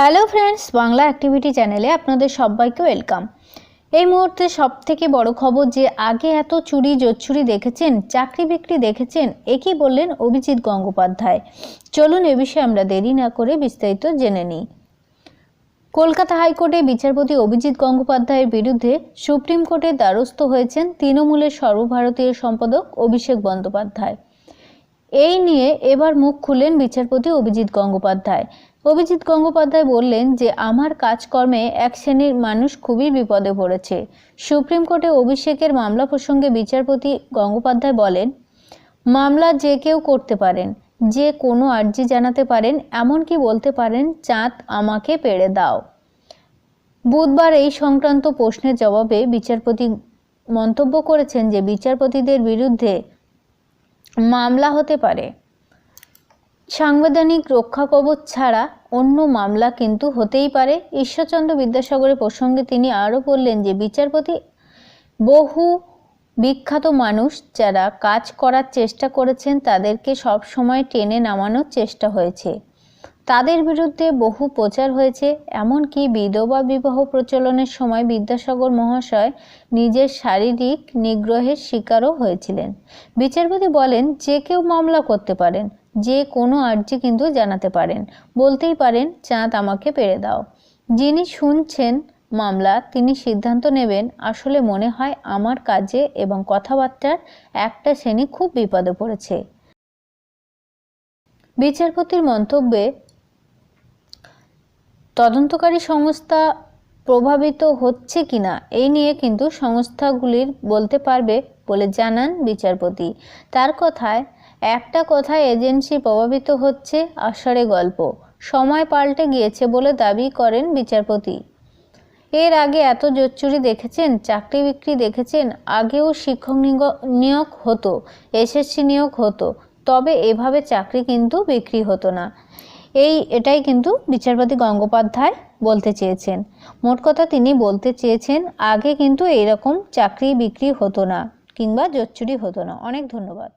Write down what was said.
Hello friends Bangla activity চ্যানেলে আপনাদের সবাইকে ওয়েলকাম এই মুহূর্তে সব থেকে বড় খবর যে আগে এত চুরি জোচ্ছুরি দেখেছেন, চাকরি বিক্রি দেখেছেন একই বললেন অভিজিৎ গঙ্গোপাধ্যায়? চলুন এ বিষয়ে আমরা দেরি না করে বিস্তারিত জেনে নিই। কলকাতা হাইকোর্টে বিচারপতি অভিজিৎ গঙ্গোপাধ্যায়ের বিরুদ্ধে সুপ্রিম কোর্টের দ্বারস্থ হয়েছেন তৃণমূলের সর্বভারতীয় সম্পাদক অভিষেক বন্দ্যোপাধ্যায়। এই নিয়ে এবার মুখ খুললেন বিচারপতি অভিজিৎ গঙ্গোপাধ্যায়। অভিজিৎ গঙ্গোপাধ্যায় বললেন যে, আমার কাজকর্মে এক শ্রেণির মানুষ খুবই বিপদে পড়েছে। সুপ্রিম কোর্টে অভিষেকের মামলা প্রসঙ্গে বিচারপতি গঙ্গোপাধ্যায় বলেন, মামলা যে কেউ করতে পারেন, যে কোনো আর্জি জানাতে পারেন, এমনকি বলতে পারেন, চাঁদ আমাকে পেড়ে দাও। বুধবার এই সংক্রান্ত প্রশ্নের জবাবে বিচারপতি মন্তব্য করেছেন যে, বিচারপতিদের বিরুদ্ধে মামলা হতে পারে। সাংবিধানিক রক্ষা কবচ ছাড়া অন্য মামলা কিন্তু হতেই পারে। ঈশ্বরচন্দ্র বিদ্যাসাগরের প্রসঙ্গে তিনি আরও বললেন যে, বিচারপতি বহু বিখ্যাত মানুষ যারা কাজ করার চেষ্টা করেছেন, তাদেরকে সব সময় টেনে নামানোর চেষ্টা হয়েছে। তাদের বিরুদ্ধে বহু প্রচার হয়েছে, এমনকি বিধবা বিবাহ প্রচলনের সময় বিদ্যাসাগর মহাশয় নিজের শারীরিক নিগ্রহের শিকারও হয়েছিলেন। বিচারপতি বলেন, যে কেউ মামলা করতে পারেন, যে কোনো আর্জি কিন্তু জানাতে পারেন। বলতেই পারেন, চাঁদ আমাকে পেরে দাও। যিনি শুনছেন মামলা, তিনি সিদ্ধান্ত নেবেন, আসলে মনে হয় আমার কাজে এবং কথাবার্তার একটা শ্রেণি খুব বিপদে পড়েছে। বিচারপতির মন্তব্যে তদন্তকারী সংস্থা প্রভাবিত হচ্ছে কিনা, এই নিয়ে কিন্তু সংস্থাগুলির বলতে পারবে বলে জানান বিচারপতি। তার কথায়, একটা কথায় এজেন্সি প্রভাবিত হচ্ছে আষাঢ়ে গল্প, সময় পাল্টে গিয়েছে বলে দাবি করেন বিচারপতি। এর আগে এত জোচ্চুরি দেখেছেন, চাকরি বিক্রি দেখেছেন, আগেও শিক্ষক নিয়োগ হতো, এসএসসি নিয়োগ হতো তবে এভাবে চাকরি কিন্তু বিক্রি হতো না। এই এটাই কিন্তু বিচারপতি গঙ্গোপাধ্যায় বলতে চেয়েছেন। মোট কথা তিনি বলতে চেয়েছেন, আগে কিন্তু এইরকম চাকরি বিক্রি হতো না কিংবা জোচ্চুরি হতো না। অনেক ধন্যবাদ।